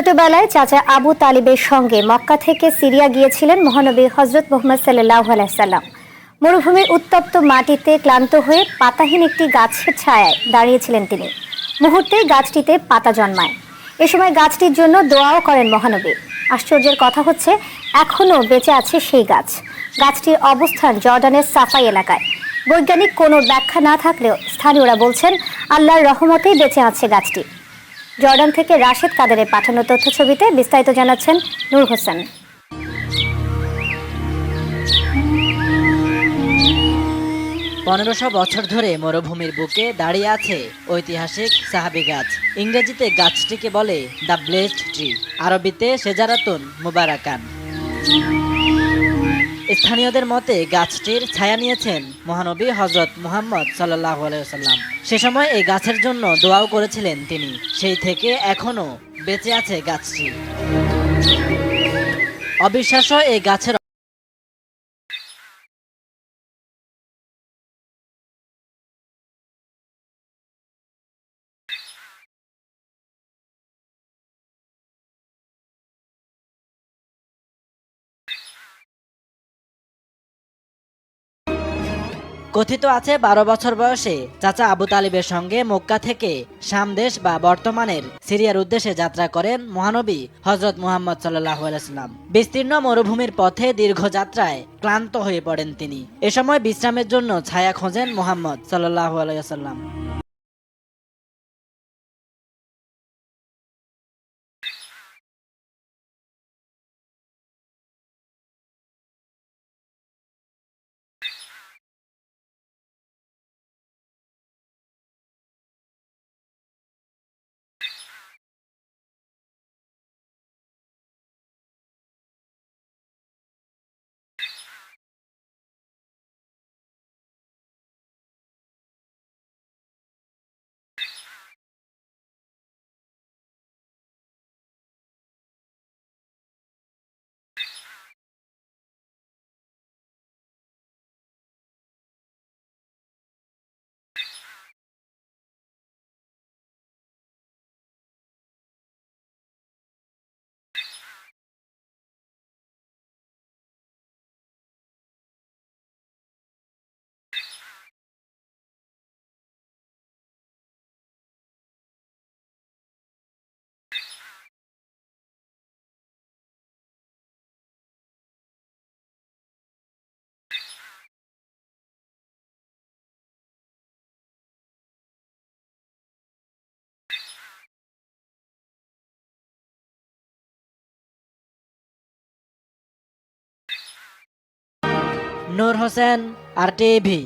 ছোটবেলায় চাচা আবু তালিবের সঙ্গে মক্কা থেকে সিরিয়া গিয়েছিলেন মহানবী হজরত মোহাম্মদ সাল্লাহ আলাইসাল্লাম মরুভূমির উত্তপ্ত মাটিতে ক্লান্ত হয়ে পাতাহীন একটি গাছের ছায়ায় দাঁড়িয়েছিলেন তিনি। মুহূর্তেই গাছটিতে পাতা জন্মায়। এ সময় গাছটির জন্য দোয়াও করেন মহানবী। আশ্চর্যের কথা হচ্ছে এখনও বেঁচে আছে সেই গাছ। গাছটির অবস্থান জর্ডানের সাফাই এলাকায়। বৈজ্ঞানিক কোনো ব্যাখ্যা না থাকলেও স্থানীয়রা বলছেন, আল্লাহর রহমতেই বেঁচে আছে গাছটি। জর্ডান থেকে রাশেদ কাদেরের পাঠানো তথ্য ছবিতে বিস্তারিত জানাচ্ছেন নূর হোসেন। পনেরোশো বছর ধরে মরুভূমির বুকে দাঁড়িয়ে আছে ঐতিহাসিক সাহাবি গাছ। ইংরেজিতে গাছটিকে বলে দ্য ব্লেসড ট্রি, আরবিতে সেজারাতুন মুবারাকান। স্থানীয়দের মতে গাছটির ছায়া নিয়েছেন মহানবী হজরত মুহাম্মদ সাল্লাহ আলাইসাল্লাম সে সময় এই গাছের জন্য দোয়াও করেছিলেন তিনি। সেই থেকে এখনও বেঁচে আছে গাছটি। অবিশ্বাস্য এই গাছের কথিত আছে বারো বছর বয়সে চাচা আবু তালিবের সঙ্গে মক্কা থেকে সামদেশ বা বর্তমানের সিরিয়ার উদ্দেশ্যে যাত্রা করেন মহানবী হজরত মুহাম্মদ সাল্লাহ আলাইসাল্লাম বিস্তীর্ণ মরুভূমির পথে দীর্ঘ যাত্রায় ক্লান্ত হয়ে পড়েন তিনি। এ সময় বিশ্রামের জন্য ছায়া খোঁজেন মোহাম্মদ সাল্লাহ আলাইসাল্লাম নূর হোসেন আর টিভি।